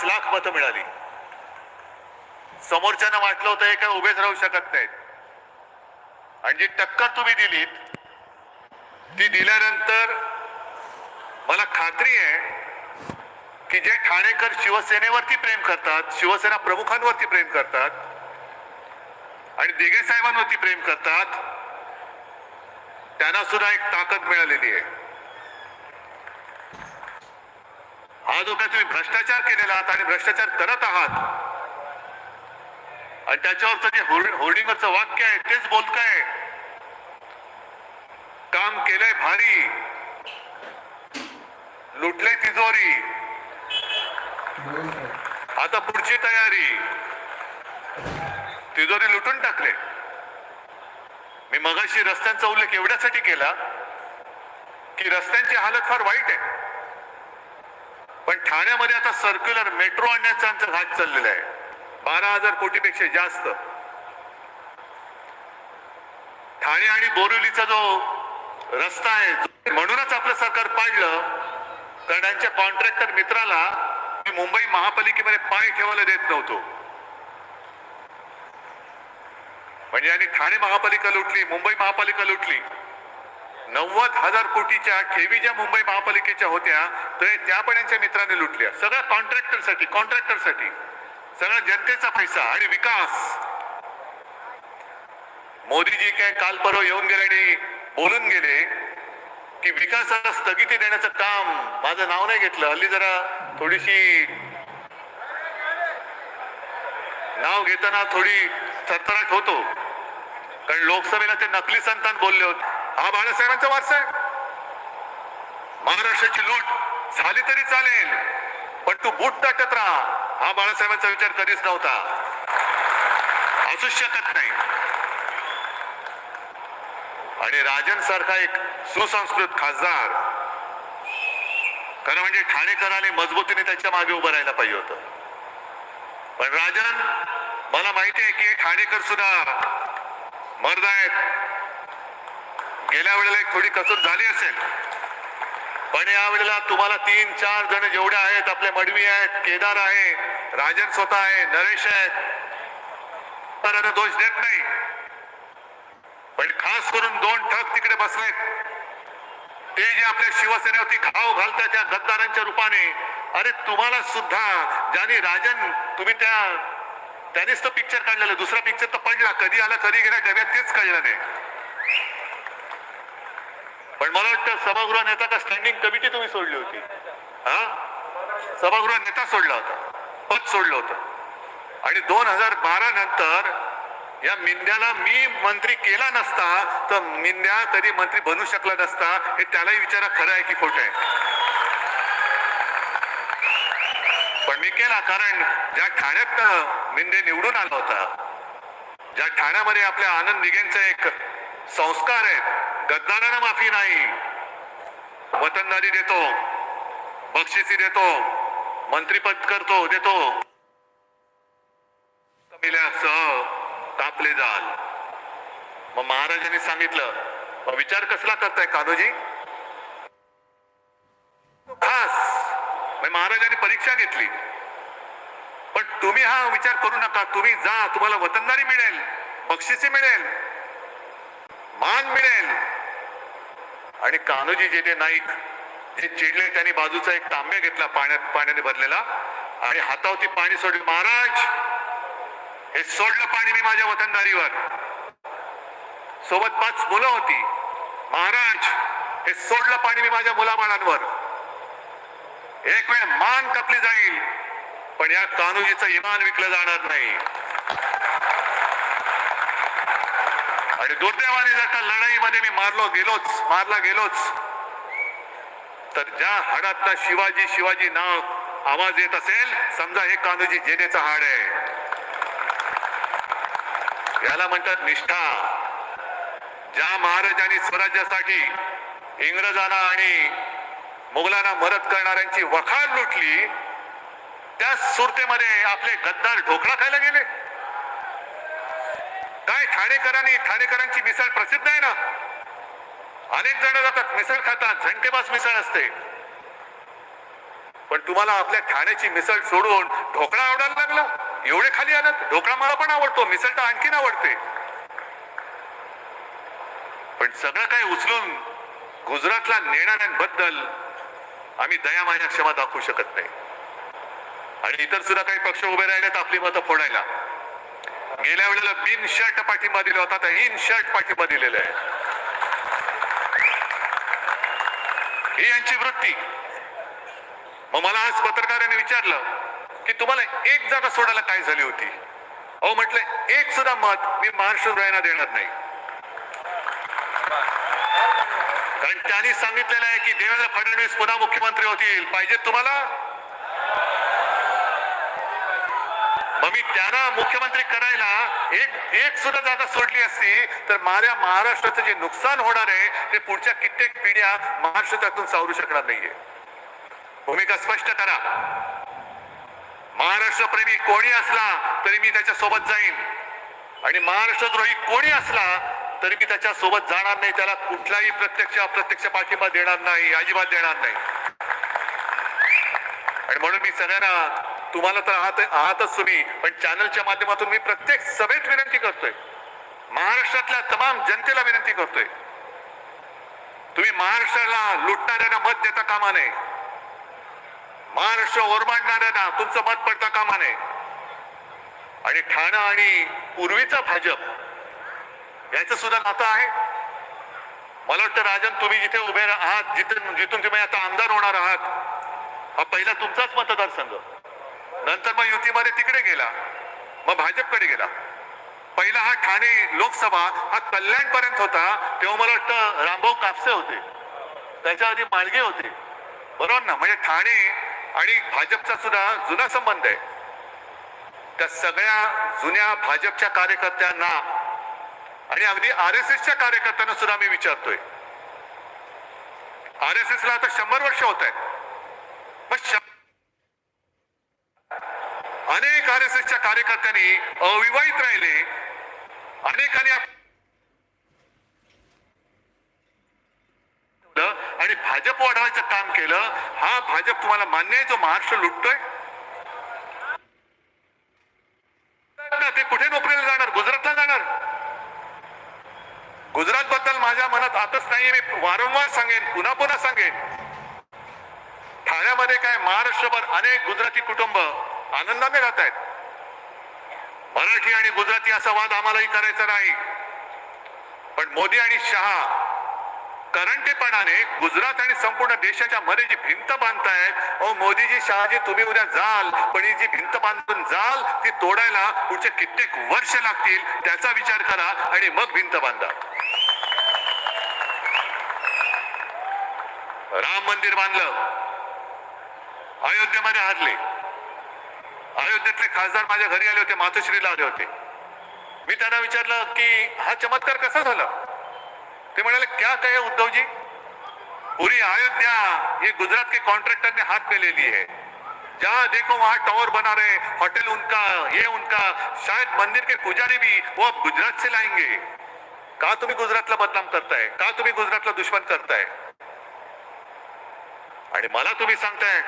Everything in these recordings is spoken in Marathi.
पाच लाख मतं मिळाली. समोरच्यानं वाटलं होतं हे काय उभेच राहू शकत नाहीत. आणि जी टक्कर तुम्ही दिलीत ती दिल्यानंतर मला खात्री आहे की जे ठाणेकर शिवसेनेवरती प्रेम करतात शिवसेना प्रमुखांवरती प्रेम करतात आणि दिघे साहेबांवरती प्रेम करतात त्यांना सुद्धा एक ताकद मिळालेली आहे. हा जो काय तुम्ही भ्रष्टाचार केलेला आहात आणि भ्रष्टाचार करत आहात आणि त्याच्यावरचं जे होर्डिंगचं वाक्य आहे तेच बोलताय. काम केलंय भारी लुटले तिजोरी. आता पुढची तयारी. तिजोरी लुटून टाकले. मी मगाशी रस्त्यांचा उल्लेख एवढ्यासाठी केला की रस्त्यांची हालत फार वाईट आहे. पण ठाण्यामध्ये आता सर्क्युलर मेट्रो आणण्याचा आमचा घाट चाललेला आहे. बारा हजार कोटीपेक्षा जास्त. ठाणे आणि बोरिवलीचा जो रस्ता आहे म्हणूनच आपलं सरकार पाडलं कारण त्यांच्या कॉन्ट्रॅक्टर मित्राला मी मुंबई महापालिकेमध्ये पाय ठेवायला देत नव्हतो. म्हणजे आणि ठाणे महापालिका लुटली मुंबई महापालिका लुटली. नव्वद हजार कोटीच्या ठेवी ज्या मुंबई महापालिकेच्या होत्या तर त्या पण यांच्या मित्राने लुटल्या. सगळ्या कॉन्ट्रॅक्टरसाठी कॉन्ट्रॅक्टरसाठी. सगळा जनतेचा पैसा आणि विकास. मोदीजी काय काल परवा येऊन गेले आणि बोलून गेले की विकासाला स्थगिती देण्याचं काम माझं नाव नाही घेतलं. हल्ली जरा थोडीशी नाव घेताना थोडी थरथराट होतो. कारण लोकसभेला ते नकली संतान बोलले होते. हा बाळासाहेबांचा वारसा आहे. महाराष्ट्राची लूट झाली तरी चालेल पण तू बूट टाकत राहा. हा बाळासाहेबांचा विचार कधीच नव्हता. असूच शकत नाही. आणि राजन सारखा एक सुसंस्कृत खासदार खरं म्हणजे ठाणेकरांनी मजबूतीने त्याच्यामागे उभं राहायला पाहिजे होतं. पण राजन मला माहिती आहे की ठाणेकर सुद्धा मर्द आहेत. गेल्या वेळेला एक थोडी कसर झाली असेल. पण या वेळेला तुम्हाला तीन चार जण जेवढे आहेत आपले मडवी आहेत केदार आहे राजन स्वतः आहे नरेश आहेत तर दोष देत नाही. पण खास करून दोन ठग तिकडे बसलेत. ते जे आपल्या शिवसेनेवरती घाव घालतात त्या गद्दारांच्या रूपाने अरे तुम्हाला सुद्धा ज्याने राजन तुम्ही त्या त्यानेच तो पिक्चर काढलेला दुसरा पिक्चर तर पडला कधी आला कधी गेला डब्यात तेच कळलं नाही. पण मला वाटतं सभागृह नेता का स्टँडिंग कमिटी तुम्ही सोडली होती. हा? सभागृह नेता सोडला होता. पद सोडलं होतं. आणि दोन हजार बारा नंतर या मिंद्याला मी मंत्री केला नसता तर मिंद्या कधी मंत्री बनू शकला नसता हे त्यालाही विचारा खरं आहे की खोट आहे. पण मी केला कारण ज्या ठाण्यात मिंदे निवडून आला होता ज्या ठाण्यामध्ये आपल्या आनंद दिघेंचा एक संस्कार आहेत गद्दारांना माफी नाही. वतनदारी देतो. बक्षिसी देतो. मंत्रीपद करतो देतो. मिल्यासह तापले जाल. मग महाराजांनी सांगितलं मग विचार कसला करताय कान्होजी? खास. महाराजांनी परीक्षा घेतली. पण तुम्ही हा विचार करू नका. तुम्ही जा तुम्हाला वतनदारी मिळेल बक्षिसी मिळेल मान मिळेल. आणि कान्होजी जे ते नाईक हे चिडले त्यांनी बाजूचा एक तांब्या घेतला पाण्यात पाण्याने भरलेला. आणि हातावरती पाणी सोडले. महाराज हे सोडलं पाणी मी माझ्या वतनदारीवर. सोबत पाच मुलं होती. महाराज हे सोडलं पाणी मी माझ्या मुलाबाळांवर. एक वेळ मान कपली जाईल पण या कान्होजीचं इमान विकलं जाणार नाही. आणि दुर्दैवाने जर का लढाईमध्ये मी मारलो गेलोच मारला गेलोच तर ज्या हाडात शिवाजी शिवाजी नाव आवाज येत असेल समजा हे कान्होजी जेनेचा हाड आहे. याला म्हणतात निष्ठा. ज्या महाराजांनी स्वराज्यासाठी इंग्रजांना आणि मुघलांना मदत करणाऱ्यांची वखार लुटली त्या सुरतेमध्ये आपले गद्दार ढोकळा खायला गेले. काय ठाणेकरांनी ठाणेकरांची मिसळ प्रसिद्ध आहे ना? अनेक जण जातात मिसळ खातात झंकेबास मिसळ असते. पण तुम्हाला आपल्या ठाण्याची मिसळ सोडून ढोकळा आवडायला लागला? एवढे खाली आलात? ढोकळा मला पण आवडतो मिसळ तर आणखीन आवडते. पण सगळं काय उचलून गुजरातला नेणाऱ्यांबद्दल आम्ही दया माझ्या क्षमा दाखवू शकत नाही. आणि इतर सुद्धा काही पक्ष उभे राहिलेत आपली मतं फोडायला. गेल्या वेळेला बिन शर्ट पाठिंबा दिला होता आता इन शर्ट पाठिंबा दिलेला आहे. ही यांची वृत्ती. मग मला आज पत्रकाराने विचारलं की तुम्हाला एक जागा सोडायला काय झाली होती? अहो म्हटलं एक सुद्धा मत मी महाराष्ट्र रायना देणार नाही. कारण त्यांनी सांगितलेलं आहे की देवेंद्र फडणवीस पुन्हा मुख्यमंत्री होतील. पाहिजेत तुम्हाला? आम्ही त्यांना मुख्यमंत्री करायला एक एक सुद्धा जागा सोडली असती तर माझ्या महाराष्ट्राचं जे नुकसान होणार आहे ते पुढच्या कित्येक पिढ्या महाराष्ट्र त्यातून सावरू शकणार नाहीये. भूमिका स्पष्ट करा. महाराष्ट्र प्रेमी कोणी असला तरी मी त्याच्या सोबत जाईन. आणि महाराष्ट्रद्रोही कोणी असला तरी मी त्याच्या सोबत जाणार नाही. त्याला कुठलाही प्रत्यक्ष अप्रत्यक्ष पाठिंबा देणार नाही अजिबात देणार नाही. आणि म्हणून मी सगळ्यांना तुम्हाला तर आहात आहातच तुम्ही पण चॅनलच्या माध्यमातून मी प्रत्येक सभेत विनंती करतोय. महाराष्ट्रातल्या तमाम जनतेला विनंती करतोय. तुम्ही महाराष्ट्राला लुटणाऱ्यांना मत देता कामा नये. महाराष्ट्र ओरमाडणाऱ्यांना तुमचं मत पडता कामा नये. आणि ठाणं आणि पूर्वीचा भाजप याचं सुद्धा नातं आहे. मला वाटतं राजन तुम्ही जिथे उभे आहात जिथून जिथून तुम्ही आता आमदार होणार आहात हा पहिला तुमचाच मतदारसंघ. नंतर मग युतीमध्ये तिकडे गेला. मग भाजपकडे गेला. पहिला हा ठाणे लोकसभा हा कल्याण पर्यंत होता तेव्हा मला वाटतं रामभाऊ कापसे होते. त्याच्या आधी मालगे होते. बरोबर ना? म्हणजे ठाणे आणि भाजपचा सुद्धा जुना संबंध आहे. त्या सगळ्या जुन्या भाजपच्या कार्यकर्त्यांना आणि अगदी आर एस एसच्या कार्यकर्त्यांना सुद्धा मी विचारतोय. आर एस एस ला आता शंभर वर्ष होत आहेत. मग अनेक आर एस एसच्या कार्यकर्त्यांनी अविवाहित राहिले. अनेकांनी आणि भाजप वाढवायचं काम केलं. हा भाजप तुम्हाला मान्य आहे जो महाराष्ट्र लुटतोय? ना, ते कुठे नोकरीला जाणार? गुजरातला जाणार? गुजरात बद्दल माझ्या मनात आताच नाही मी वारंवार सांगेन पुन्हा पुन्हा सांगेन. ठाण्यामध्ये काय महाराष्ट्रभर अनेक गुजराती कुटुंब आनंदाने राहत आहेत मराठी आणि गुजराती असा वाद आम्हालाही करायचा नाही. पण मोदी आणि शहा करंटेपणाने गुजरात आणि संपूर्ण देशाच्या मध्ये जी भिंत बांधतायत ओ मोदीजी शहाजी तुम्ही उद्या जाल पण ही जी भिंत बांधून जाल ती तोडायला पुढचे कित्येक वर्ष लागतील त्याचा विचार करा आणि मग भिंत बांधा. राम मंदिर बांधलं. अयोध्येमध्ये हरले. अयोध्येतले खासदार माझ्या घरी आले होते मातोश्रीला आले होते. मी त्यांना विचारलं की हा चमत्कार कसा झाला? ते म्हणाले क्या काय उद्धवजी? पुरी पूरी अयोध्या ये गुजरात के कॉन्ट्रैक्टर ने हाथ में ले ली है. जहाँ देखो वहाँ टावर बना रहे होटल उनका ये उनका शायद मंदिर के पुजारी भी वो अब गुजरात से लाएंगे. का तुम्ही गुजरातला बदनाम करताय? का तुम्ही गुजरातला दुश्मन करताय? आणि मला तुम्ही सांगताय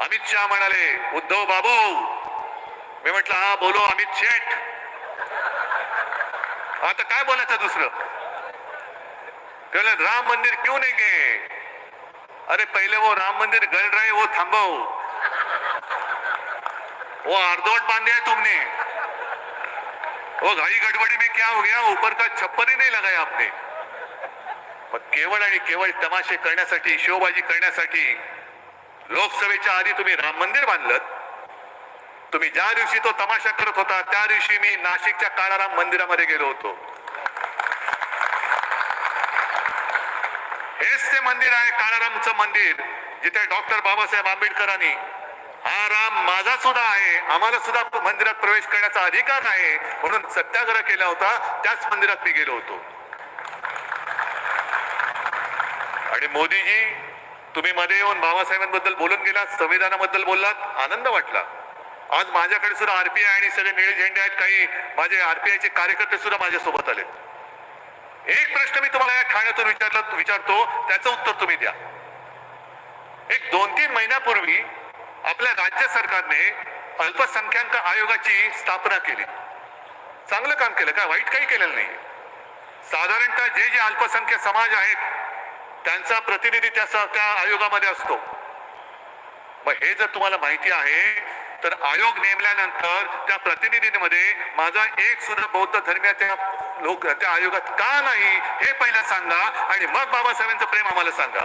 अमित शहा म्हणाले उद्धव बाबू. मी म्हटलं हा बोलो अमित शेठ. आता काय बोलायचं दुसरं? राम मंदिर क्यों नाही गे? अरे पहिले वो राम मंदिर गल रहे वो थांबव. वो अर्धवट बांधे है तुमने. वो घाई गड़बड़ी में क्या हो गया? ऊपर का छप्पर ही नाही लगाया आपने. केवळ आणि केवळ तमाशे करण्यासाठी शोबाजी करण्यासाठी लोकसभेच्या आधी तुम्ही राम मंदिर बांधलं तुम्ही ज्या दिवशी तो तमाशा करत होता त्या दिवशी मी नाशिकच्या काळाराम मंदिरामध्ये गेलो होतो. हेच ते मंदिर आहे काळारामचं मंदिर जिथे डॉक्टर बाबासाहेब आंबेडकरांनी हा राम माझा सुद्धा आहे आम्हाला सुद्धा मंदिरात प्रवेश करण्याचा अधिकार आहे म्हणून सत्याग्रह केला होता त्याच मंदिरात मी गेलो होतो. आणि मोदीजी तुम्ही मध्ये येऊन बाबासाहेबांबद्दल बोलून गेलात संविधानाबद्दल बोललात आनंद वाटला. आज माझ्याकडे सुद्धा आरपीआय आणि सगळे निळे झेंडे आहेत काही माझे आरपीआयचे कार्यकर्ते सुद्धा माझ्यासोबत आले. एक प्रश्न मी तुम्हाला या ठाण्यातून विचारला विचारतो त्याचं उत्तर तुम्ही द्या. एक दोन तीन महिन्यापूर्वी आपल्या राज्य सरकारने अल्पसंख्याक आयोगाची स्थापना केली. चांगलं काम केलं काय वाईट काही केलेलं नाही साधारणतः जे जे अल्पसंख्याक समाज आहेत त्यांचा प्रतिनिधी त्या त्या आयोगामध्ये असतो. मग हे जर तुम्हाला माहिती आहे तर आयोग नेमल्यानंतर त्या प्रतिनिधींमध्ये माझा एक सुद्धा बौद्ध धर्मियाच्या लोक त्या आयोगात का नाही हे पहिलं सांगा आणि मग बाबासाहेबांचं प्रेम आम्हाला सांगा.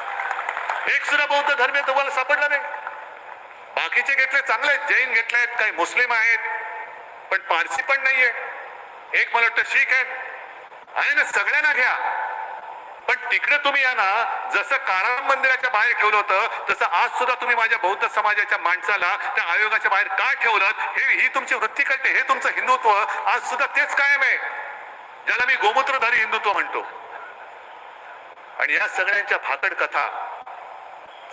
एक सुद्धा बौद्ध धर्मीय तुम्हाला सापडला नाही. बाकीचे घेतले चांगले जैन घेतले आहेत काही मुस्लिम आहेत पण पारसी पण नाहीये. एक मला वाटतं शीख आहेत. आहे ना सगळ्यांना घ्या. पण तिकडे तुम्ही या ना जसं कारण मंदिराच्या बाहेर ठेवलं होतं तसं आज सुद्धा तुम्ही माझ्या बौद्ध समाजाच्या माणसाला त्या आयोगाच्या बाहेर का ठेवलं? हे ही तुमची वृत्ती कळते हे तुमचं हिंदुत्व. आज सुद्धा तेच कायम आहे ज्याला मी गोमूत्रधारी हिंदुत्व म्हणतो. आणि या सगळ्यांच्या भाकड कथा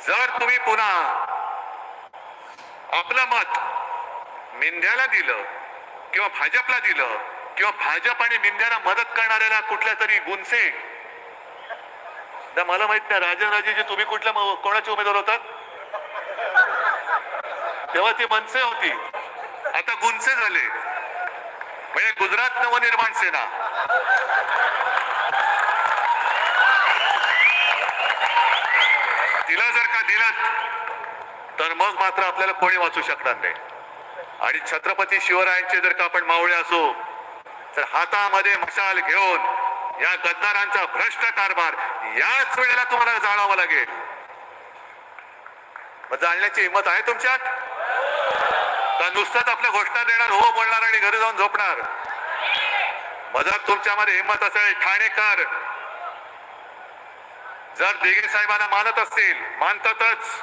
जर तुम्ही पुन्हा आपलं मत मेंढ्याला दिलं किंवा भाजपला दिलं किंवा भाजप आणि मेंढ्याला मदत करणाऱ्याला कुठल्या तरी गुंसे तर मला माहीत नाही राजनराजेजी तुम्ही कुठल्या कोणाचे उमेदवार होतात? तेव्हा ती मनसे होती. आता गुंसे झाले. म्हणजे गुजरात नवनिर्माण सेना. दिला जर का दिलं तर मग मात्र आपल्याला कोणी वाचू शकणार नाही. आणि छत्रपती शिवरायांचे जर का आपण मावळे असो तर हातामध्ये मशाल घेऊन या गद्दारांचा भ्रष्ट कारभार याच वेळेला तुम्हाला जाणावं लागेल. जाणण्याची जाळण्याची हिंमत आहे तुमच्यात? का नुसतंच आपल्या घोषणा देणार हो बोलणार आणि घरी जाऊन झोपणार? मजाक तुमच्यामध्ये हिंमत असेल ठाणेकर. जर दिघे साहेबांना मानत असतील मानतातच.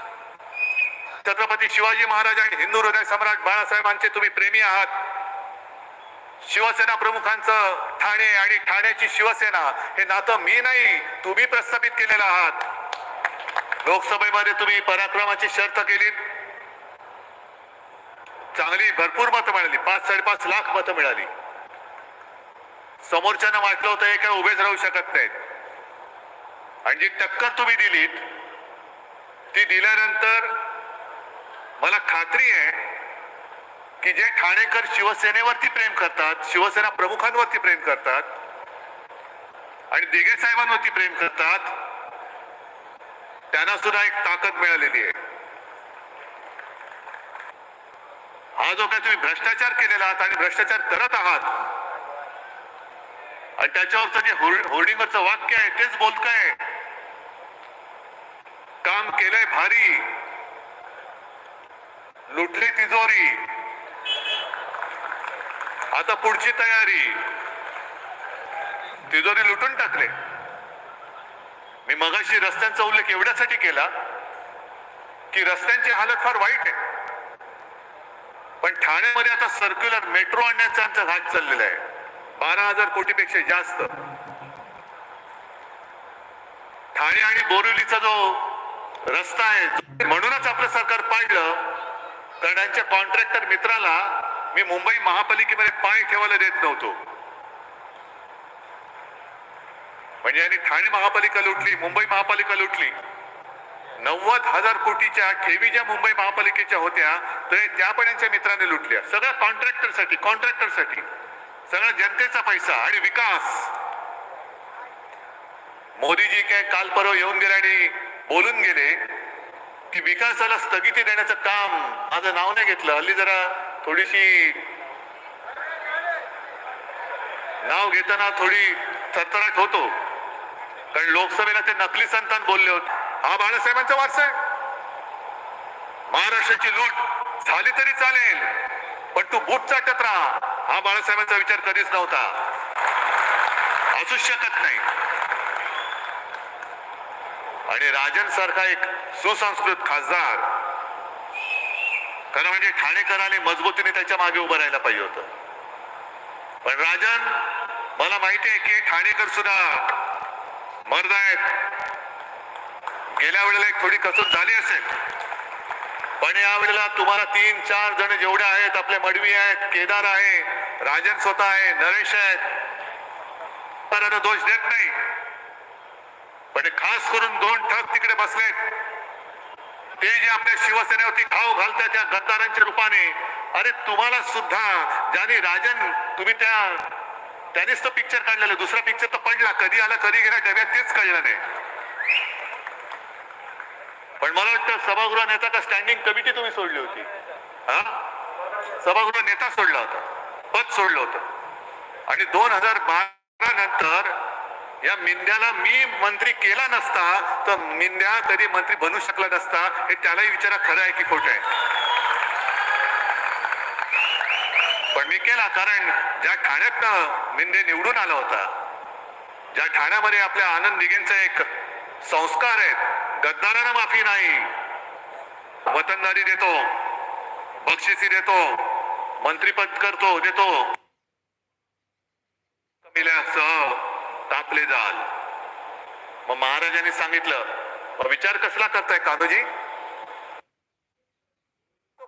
छत्रपती शिवाजी महाराज आणि हिंदू हृदय सम्राट बाळासाहेबांचे तुम्ही प्रेमी आहात. शिवसेना प्रमुखांचं ठाणे आणि ठाण्याची शिवसेना हे नातं मी नाही तुम्ही प्रस्थापित केलेलं आहात. लोकसभेमध्ये तुम्ही पराक्रमाची शर्त केली चांगली भरपूर मतं मिळाली. पाच साडेपाच लाख मतं मिळाली. समोरच्यानं वाटलं होतं हे काय उभेच राहू शकत नाहीत. आणि जी टक्कर तुम्ही दिलीत ती दिल्यानंतर मला खात्री आहे की जे ठाणेकर शिवसेनेवरती प्रेम करतात शिवसेना प्रमुखांवरती प्रेम करतात आणि दिघे साहेबांवरती प्रेम करतात त्यांना सुद्धा एक ताकद मिळालेली आहे. हा जो काय तुम्ही भ्रष्टाचार केलेला आहात आणि भ्रष्टाचार करत आहात आणि त्याच्यावरचं जे होर्डिंगवरचं वाक्य आहे तेच बोलकं काय काम केलंय भारी. लुटली तिजोरी. आता पुढची तयारी. तिजोरी लुटून टाकले. मी मगाशी रस्त्यांचा उल्लेख एवढ्यासाठी केला की रस्त्यांची हालत फार वाईट आहे. पण ठाण्यामध्ये आता सर्क्युलर मेट्रो आणण्याचा आमचा घाट चाललेला आहे. बारा हजार कोटीपेक्षा जास्त. ठाणे आणि बोरिवलीचा जो रस्ता आहे म्हणूनच आपलं सरकार पाडलं कारण कॉन्ट्रॅक्टर मित्राला मी मुंबई महापालिकेमध्ये पाय ठेवायला देत नव्हतो. म्हणजे यांनी ठाणे महापालिका लुटली मुंबई महापालिका लुटली. नव्वद हजार कोटीच्या ठेवी ज्या मुंबई महापालिकेच्या होत्या तर त्या पण यांच्या मित्राने लुटल्या. सगळ्या कॉन्ट्रॅक्टरसाठी कॉन्ट्रॅक्टरसाठी. सगळा जनतेचा पैसा आणि विकास. मोदीजी काय काल परवा येऊन गेले आणि बोलून गेले की विकासाला स्थगिती देण्याचं काम माझं नाव नाही घेतलं. हल्ली जरा थोडीशी नाव घेताना थोडी थरथराट होतो. कारण लोकसभेला ते नकली संतान बोलले होते. हा बाळासाहेबांचा वारसा आहे. महाराष्ट्राची लूट झाली तरी चालेल पण तू बूट चाटत राहा. हा बाळासाहेबांचा विचार कधीच नव्हता. असूच शकत नाही. आणि राजन सारखा एक सुसंस्कृत खासदार. खरं म्हणजे ठाणेकरांनी मजबूतीने त्याच्यामागे उभं राहायला पाहिजे होतं. पण राजन मला माहिती आहे की ठाणेकर सुद्धा मर्द आहेत. गेल्या वेळेला एक थोडी कसरत झाली असेल. पण या वेळेला तुम्हाला तीन चार जण जेवढे आहेत आपले मडवी आहेत केदार आहे राजन स्वतः आहे नरेश आहेत. तर दोष देत नाही. पण खास करून दोन ठग तिकडे बसलेत. ते जे आपल्या शिवसेनेवरती घाव घालतात त्या गद्दारांच्या रूपाने अरे तुम्हाला सुद्धा ज्याने राजन तुम्ही त्या त्यानेच तो पिक्चर काढलेला दुसरा पिक्चर तर पडला. कधी आला कधी गेला डब्यात तेच कळलं नाही. पण मला वाटतं सभागृह नेता का स्टँडिंग कमिटी तुम्ही सोडली होती. हा? सभागृह नेता सोडला होता. पद सोडलं होतं. आणि दोन हजार बारा नंतर या मिंद्याला मी मंत्री केला नसता तर मिंद्या कधी मंत्री बनू शकला नसता हे त्यालाही विचारा खरं आहे की खोट आहे? पण मी केला कारण ज्या ठाण्यात मिंदे निवडून आला होता ज्या ठाण्यामध्ये आपल्या आनंद दिघेंचा एक संस्कार आहेत गद्दारांना माफी नाही वतनदारी देतो बक्षिसी देतो मंत्रीपद करतो देतो. कमिल्यासह तापले जाल. मग महाराजांनी सांगितलं मग विचार कसला करताय कान्होजी?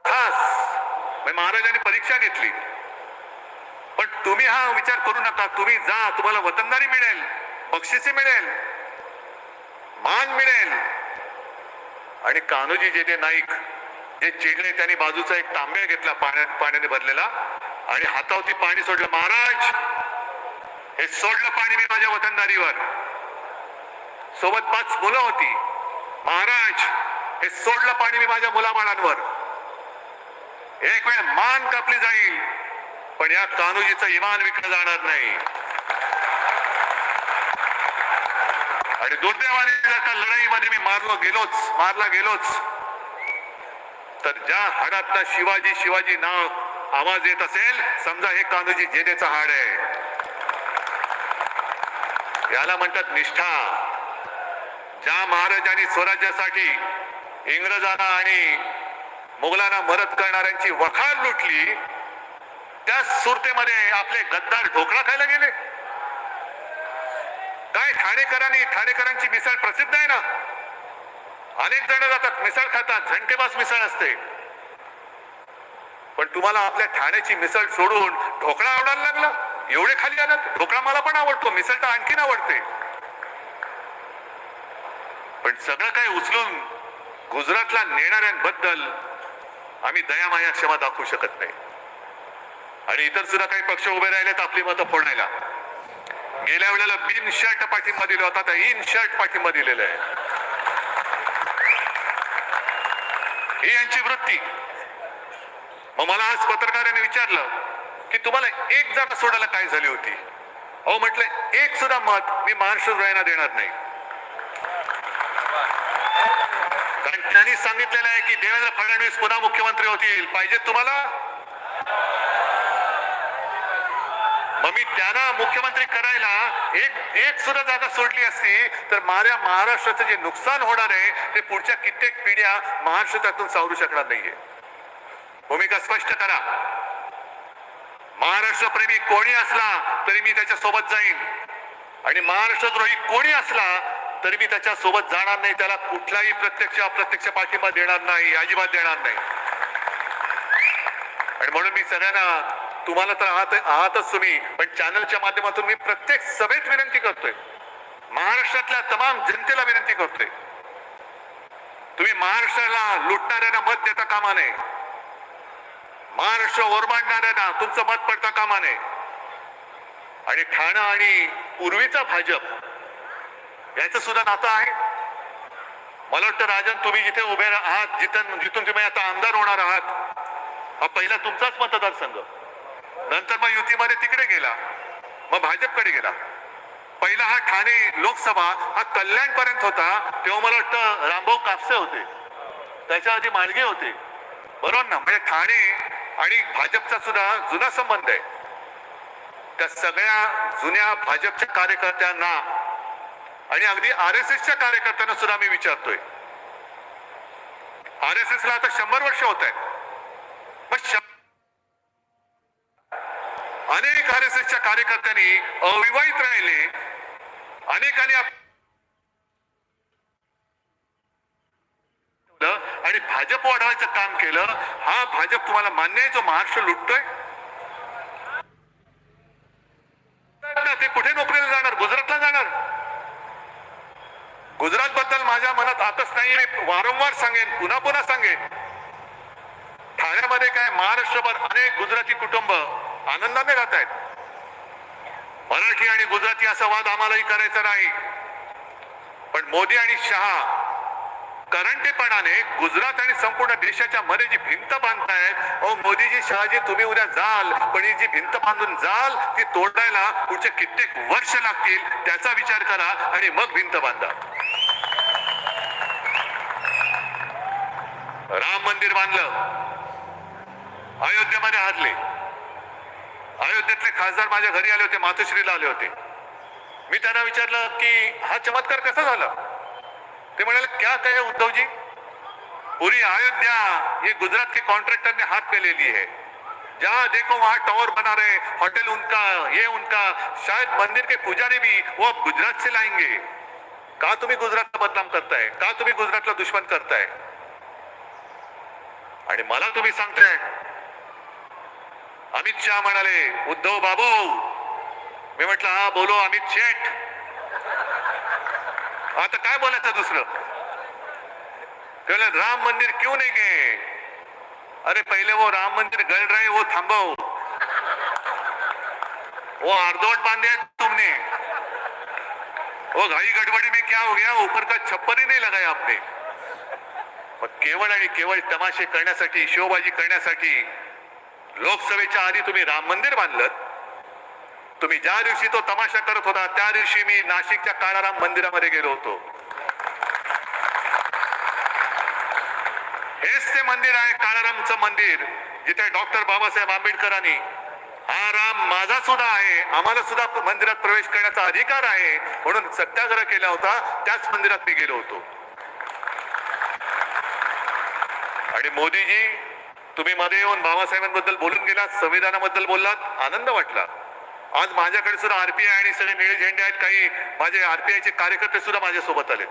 खास. महाराजांनी परीक्षा घेतली. पण तुम्ही हा विचार करू नका. तुम्ही जा. तुम्हाला वतनदारी मिळेल. बक्षिसे मिळेल. मान मिळेल. आणि कान्होजी जे ते नाईक जे चिडले त्यांनी बाजूचा एक तांब्या घेतला पाण्यात पाण्याने भरलेला. आणि हातावरती पाणी सोडलं महाराज हे सोडलं पाणी मी माझ्या वतनदारीवर. सोबत पाच मुलं होती. महाराज हे सोडलं पाणी मी माझ्या मुलाबाळांवर. एक वेळ मान कापली जाईल पण या कान्होजीचं इमान विकलं जाणार नाही. आणि दुर्दैवाने जर का लढाईमध्ये मी मारलो गेलोच मारला गेलोच तर ज्या हाडातला शिवाजी शिवाजी नाव आवाज येत असेल समजा हे कान्होजी जेनेचा हाड आहे. याला म्हणतात निष्ठा. ज्या महाराजांनी स्वराज्यासाठी इंग्रजांना आणि मुघलांना मदत करणाऱ्यांची वखार लुटली त्या सुरतेमध्ये आपले गद्दार ढोकळा खायला गेले. काय ठाणेकरांनी ठाणेकरांची मिसळ प्रसिद्ध आहे ना? अनेक जण जातात मिसळ खातात झंटेबाज मिसळ असते. पण तुम्हाला आपल्या ठाण्याची मिसळ सोडून ढोकळा आवडायला लागला? एवढे खाली आलात ढोकळा मला पण आवडतो मिसळटा आणखीन आवडते. पण सगळं काय उचलून गुजरातला नेणाऱ्यांबद्दल आम्ही दयामाया क्षमा दाखवू शकत नाही. आणि इतर सुद्धा काही पक्ष उभे राहिलेत आपली मतं फोडण्याला गेल्या वेळेला बिन शर्ट पाठिंबा दिला होता आता इन शर्ट पाठिंबा दिलेला आहे. ही यांची वृत्ती. मग मला आज पत्रकाराने विचारलं की तुम्हाला एक जागा सोडायला काय झाली होती? अहो म्हटलं एक सुद्धा मत मी महाराष्ट्र रायना देणार नाही. कारण त्यांनी सांगितलेलं आहे की देवेंद्र फडणवीस पुन्हा मुख्यमंत्री होतील. पाहिजे तुम्हाला? मग मी त्यांना मुख्यमंत्री करायला एक एक सुद्धा जागा सोडली असती तर माझ्या महाराष्ट्राचं जे नुकसान होणार आहे ते पुढच्या कित्येक पिढ्या महाराष्ट्रातून सावरू शकणार नाहीये. भूमिका स्पष्ट करा. महाराष्ट्रप्रेमी कोणी असला तरी मी त्याच्या सोबत जाईन. आणि महाराष्ट्रद्रोही कोणी असला तरी मी त्याच्या सोबत जाणार नाही. त्याला कुठलाही प्रत्यक्ष अप्रत्यक्ष पाठिंबा देणार नाही अजिबात देणार नाही. आणि म्हणून मी सगळ्यांना तुम्हाला तर आहात आहातच तुम्ही पण चॅनलच्या माध्यमातून मी प्रत्येक सभेत विनंती करतोय. महाराष्ट्रातल्या तमाम जनतेला विनंती करतोय. तुम्ही महाराष्ट्राला लुटणाऱ्यांना मत देता कामा नये. महाराष्ट्र ओरमाडणाऱ्यांना तुमचं मत पडता कामा नये आणि ठाणं आणि पूर्वीचा भाजप याचं सुद्धा नातं आहे. मला वाटतं राजन तुम्ही जिथे उभे आहात जिथं जिथून तुम्ही आता आमदार होणार आहात हा पहिला तुमचाच मतदारसंघ. नंतर मग युतीमध्ये तिकडे गेला मग भाजपकडे गेला. पहिला हा ठाणे लोकसभा हा कल्याण पर्यंत होता तेव्हा मला वाटतं रामभाऊ कापसे होते. त्याच्या आधी माळगे होते. बरोबर ना? म्हणजे ठाणे आणि भाजपचा सुद्धा जुना संबंध आहे. त्या सगळ्या जुन्या भाजपच्या कार्यकर्त्यांना आणि अगदी आर एस एसच्या कार्यकर्त्यांना सुद्धा मी विचारतोय. आर एस एस ला आता शंभर वर्ष होत आहे पण अनेक आर एस एसच्या कार्यकर्त्यांनी अविवाहित राहिले. अनेकांनी आणि भाजप वाढवायचं काम केलं हा भाजप तुम्हाला मान्य आहे जो महाराष्ट्र लुटतोय? ते कुठे नोकरीला जाणार? गुजरातला जाणार? गुजरात बद्दल माझ्या मनात आताच नाही वारंवार सांगेन पुन्हा पुन्हा सांगेन. ठाण्यामध्ये काय महाराष्ट्रभर अनेक गुजराती कुटुंब आनंदाने राहत आहेत. मराठी आणि गुजराती असा वाद आम्हालाही करायचा नाही. पण मोदी आणि शहा करंटेपणाने गुजरात आणि संपूर्ण देशाच्या मध्ये जी भिंत बांधतायत ओ मोदीजी शहाजी तुम्ही उद्या जाल पण ही जी भिंत बांधून जाल ती तोडायला पुढचे कित्येक वर्ष लागतील त्याचा विचार करा आणि मग भिंत बांधा. राम मंदिर बांधलं. अयोध्येमध्ये हारले. अयोध्येतले खासदार माझ्या घरी आले होते मातोश्रीला आले होते. मी त्यांना विचारलं की हा चमत्कार कसा झाला? ते म्हणाले, क्या कहे उद्धव जी पूरी अयोध्या ये गुजरात के कॉन्ट्रैक्टर ने हाथ में ले ली है। जहाँ देखो वहाँ टावर बना रहे होटल उनका, ये उनका, शायद मंदिर के पुजारी भी, वो अब गुजरात से लाएँगे। का तुम्ही बदनाम करताय का तुम्ही गुजरातला दुश्मन करताय आणि मला तुम्ही सांगताय. अमित शहा म्हणाले, उद्धव बाबू. मी म्हटलं, हा, बोलो, अमित शेठ. आता काय बोलायचं दुसरं? त्याला राम मंदिर क्यों नाही गे अरे पहिले वो राम मंदिर गल रहे वो थांबव. वो अर्धवट बांधे तुमने। वो घाई गड़बड़ी में क्या हो गया? ऊपर का छप्पर ही नहीं लगाया आपने। मग केवळ आणि केवळ तमाशे करण्यासाठी शिवबाजी करण्यासाठी लोकसभेच्या आधी तुम्ही राम मंदिर बांधलं तुम्ही ज्या दिवशी तो तमाशा करत होता त्या दिवशी मी नाशिकच्या काळाराम मंदिरामध्ये गेलो होतो. हेच ते मंदिर आहे काळारामचं मंदिर जिथे डॉक्टर बाबासाहेब आंबेडकरांनी हा राम माझा सुद्धा आहे आम्हाला सुद्धा मंदिरात प्रवेश करण्याचा अधिकार आहे म्हणून सत्याग्रह केला होता त्याच मंदिरात मी गेलो होतो. आणि मोदीजी तुम्ही मध्ये येऊन बाबासाहेबांबद्दल बोलून गेलात संविधानाबद्दल बोललात आनंद वाटला. आज माझ्याकडे सुद्धा आरपीआय आणि सगळे निळे झेंडे आहेत. काही माझे आरपीआयचे कार्यकर्ते सुद्धा माझ्यासोबत आले.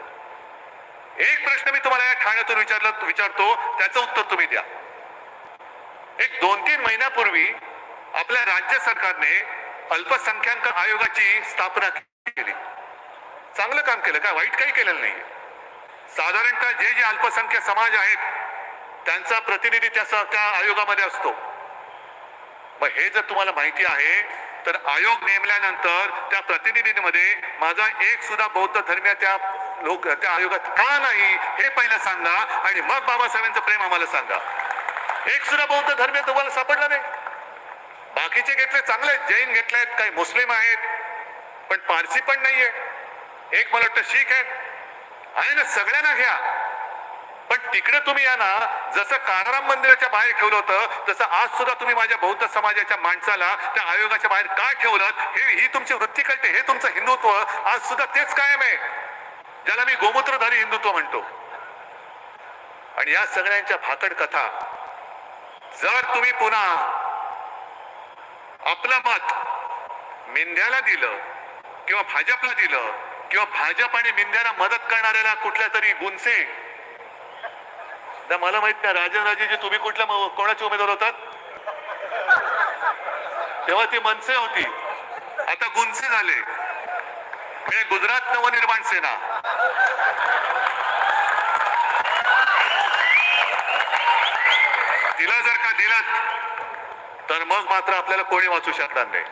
एक प्रश्न मी तुम्हाला या ठाण्यातून विचारला विचारतो त्याचं उत्तर तुम्ही द्या. एक दोन तीन महिन्यापूर्वी आपल्या राज्य सरकारने अल्पसंख्याक आयोगाची स्थापना केली. चांगलं काम केलं काय वाईट काही केलेलं नाही साधारणतः जे जे अल्पसंख्याक समाज आहेत त्यांचा प्रतिनिधी त्या त्या आयोगामध्ये असतो. मग हे जर तुम्हाला माहिती आहे तर आयोग नेमल्यानंतर त्या प्रतिनिधींमध्ये माझा एक सुद्धा बौद्ध धर्मीय त्या लोक त्या आयोगात का नाही हे पहिलं सांगा आणि मग बाबासाहेबांचं प्रेम आम्हाला सांगा. एक सुद्धा बौद्ध धर्मीय तुम्हाला सापडला नाही. बाकीचे घेतले चांगले आहेत. जैन घेतलेत काही मुस्लिम आहेत पण पारसी पण नाहीये. एक मला वाटतं शीख आहेत. आहे ना सगळ्यांना घ्या. पण तिकडे तुम्ही या ना जसं काराराम मंदिराच्या बाहेर ठेवलं होतं तसं आज सुद्धा तुम्ही माझ्या बौद्ध समाजाच्या माणसाला त्या आयोगाच्या बाहेर का ठेवलं? हे ही तुमची वृत्ती कळते हे तुमचं हिंदुत्व. आज सुद्धा तेच कायम आहे. ज्याला मी गोमूत्रधारी हिंदुत्व म्हणतो. आणि या सगळ्यांच्या भाकड कथा जर तुम्ही पुन्हा आपलं मत मेंढ्याला दिलं किंवा भाजपला दिलं किंवा भाजप आणि मिंध्याला मदत करणाऱ्याला कुठल्या तरी गुंसे ना मला माहीत नाही राजन तुम्ही कुठल्या कोणाचे उमेदवार होतात? तेव्हा ती मनसे होती. आता गुंसे झाले. म्हणजे गुजरात नवनिर्माण सेना. तिला जर का दिलं तर मग मात्र आपल्याला कोणी वाचू शकणार नाही.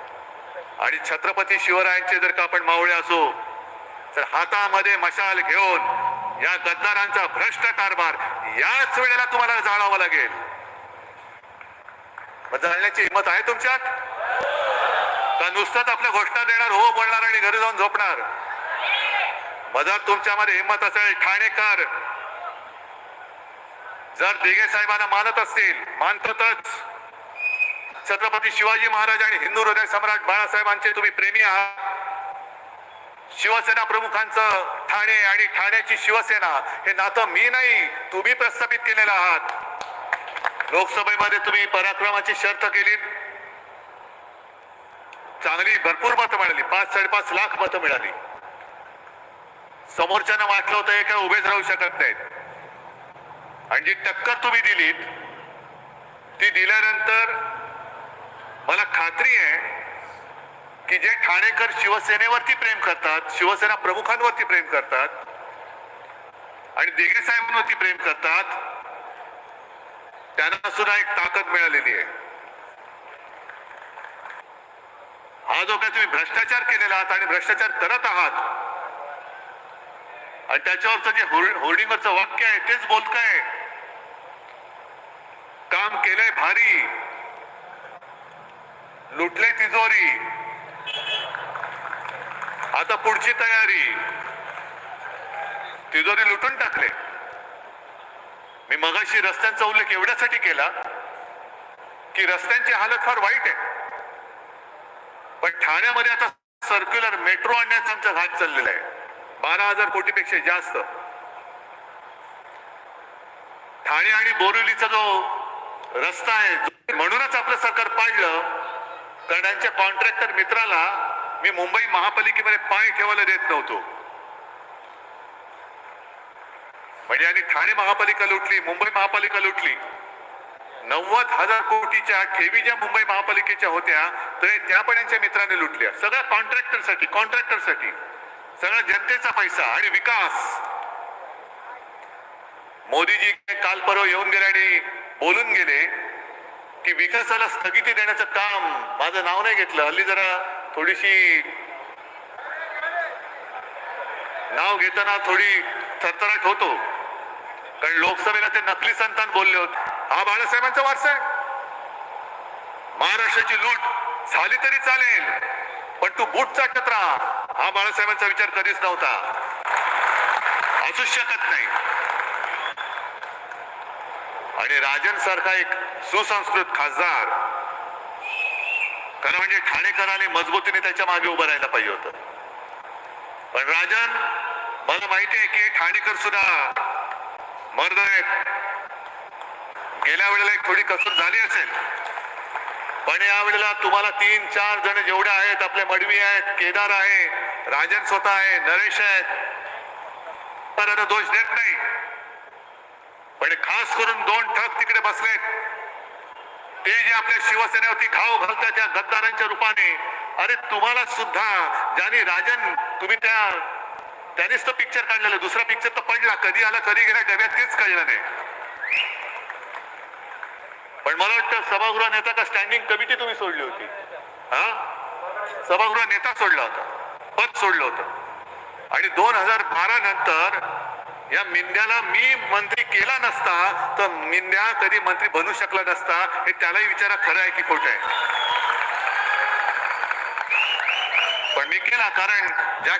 आणि छत्रपती शिवरायांचे जर का आपण मावळे असू तर हातामध्ये मशाल घेऊन या गद्दारांचा भ्रष्ट कारभार याच वेळेला तुम्हाला जाळावं लागेल. मग जाळण्याची हिंमत आहे तुमच्यात? का नुसतंच आपल्या घोषणा देणार हो बोलणार आणि घरी जाऊन झोपणार? मधात तुमच्यामध्ये हिंमत असेल ठाणेकर. जर दिघे साहेबांना मानत असतील मानतातच. छत्रपती शिवाजी महाराज आणि हिंदू हृदय सम्राट बाळासाहेबांचे तुम्ही प्रेमी आहात. शिवसेना प्रमुखांचं ठाणे आणि ठाण्याची शिवसेना हे नातं मी नाही तुम्ही प्रस्थापित केलेलं आहात. लोकसभेमध्ये तुम्ही पराक्रमाची शर्त केली. चांगली भरपूर मतं मिळाली. पाच साडेपाच लाख मतं मिळाली. समोरच्यानं वाटलं होतं हे काय उभेच राहू शकत नाहीत. आणि जी टक्कर तुम्ही दिलीत ती दिल्यानंतर मला खात्री आहे की जे ठाणेकर शिवसेनेवरती प्रेम करतात शिवसेना प्रमुखांवरती प्रेम करतात आणि देगे साहेबांवरती प्रेम करतात त्यांना सुद्धा एक ताकद मिळालेली आहे. हा जो काय तुम्ही भ्रष्टाचार केलेला आहात आणि भ्रष्टाचार करत आहात आणि त्याच्यावरचं जे होर्डिंगवरचं वाक्य आहे तेच बोलताय. काम केलंय भारी. लुटले तिजोरी. आता पुढची तयारी. तिजोरी लुटून टाकले. मी मगाशी रस्त्यांचा उल्लेख एवढ्यासाठी केला की रस्त्यांची हालत फार वाईट आहे. पण ठाण्यामध्ये आता सर्क्युलर मेट्रो आणण्याचा आमचा घाट चाललेला आहे. बारा हजार कोटीपेक्षा जास्त. ठाणे आणि बोरिवलीचा जो रस्ता आहे म्हणूनच आपलं सरकार पाडलं. कारण त्यांच्या कॉन्ट्रॅक्टर मित्राला मी मुंबई महापालिकेमध्ये पाय ठेवायला देत नव्हतो. म्हणजे आणि ठाणे महापालिका लुटली मुंबई महापालिका लुटली. नव्वद हजार कोटीच्या ठेवी ज्या मुंबई महापालिकेच्या होत्या तर त्या पण यांच्या मित्राने लुटल्या. सगळ्या कॉन्ट्रॅक्टरसाठी कॉन्ट्रॅक्टरसाठी. सगळा जनतेचा पैसा आणि विकास. मोदीजी काल परवा येऊन गेले आणि बोलून गेले की विकासाला स्थगिती देण्याचं काम. माझं नाव नाही घेतलं. हल्ली जरा थोडीशी नाव घेताना थोडी थरथराट होतो. कारण लोकसभेला ते नकली संतान बोलले होते. हा बाळासाहेबांचा वारसा आहे. महाराष्ट्राची लूट झाली तरी चालेल पण तू बूटचा चाटत हा बाळासाहेबांचा विचार कधीच नव्हता. असूच शकत नाही. आणि राजन सारखा एक सुसंस्कृत खासदार. खरं म्हणजे ठाणेकरांनी मजबूतीने त्याच्यामागे उभं राहायला पाहिजे होतं. पण राजन मला माहिती आहे की ठाणेकर सुद्धा मर्द आहेत. गेल्या वेळेला एक थोडी कसर झाली असेल. पण या वेळेला तुम्हाला तीन चार जण जेवढे आहेत आपले मडवी आहेत केदार आहे राजन स्वतः आहे नरेश आहेत. तर दोष देत नाही. पण खास करून दोन ठग तिकडे बसलेत. ते जे आपल्या शिवसेनेवरती घाव घालतात त्या गद्दारांच्या रूपाने अरे तुम्हाला सुद्धा ज्याने राजन तुम्ही त्या त्यानेच तो पिक्चर काढलेला दुसरा पिक्चर तर पडला. कधी आला कधी गेला डब्यात तेच कळलं नाही. पण मला वाटतं सभागृह नेता का स्टँडिंग कमिटी तुम्ही सोडली होती. हा? सभागृह नेता सोडला होता. पद सोडलं होतं. आणि दोन हजार बारा नंतर या मिंद्याला मी मंत्री केला नसता तर मिंद्या कधी मंत्री बनू शकला नसता हे त्यालाही विचारा खरं आहे की खोट आहे. पण मी केला कारण ज्या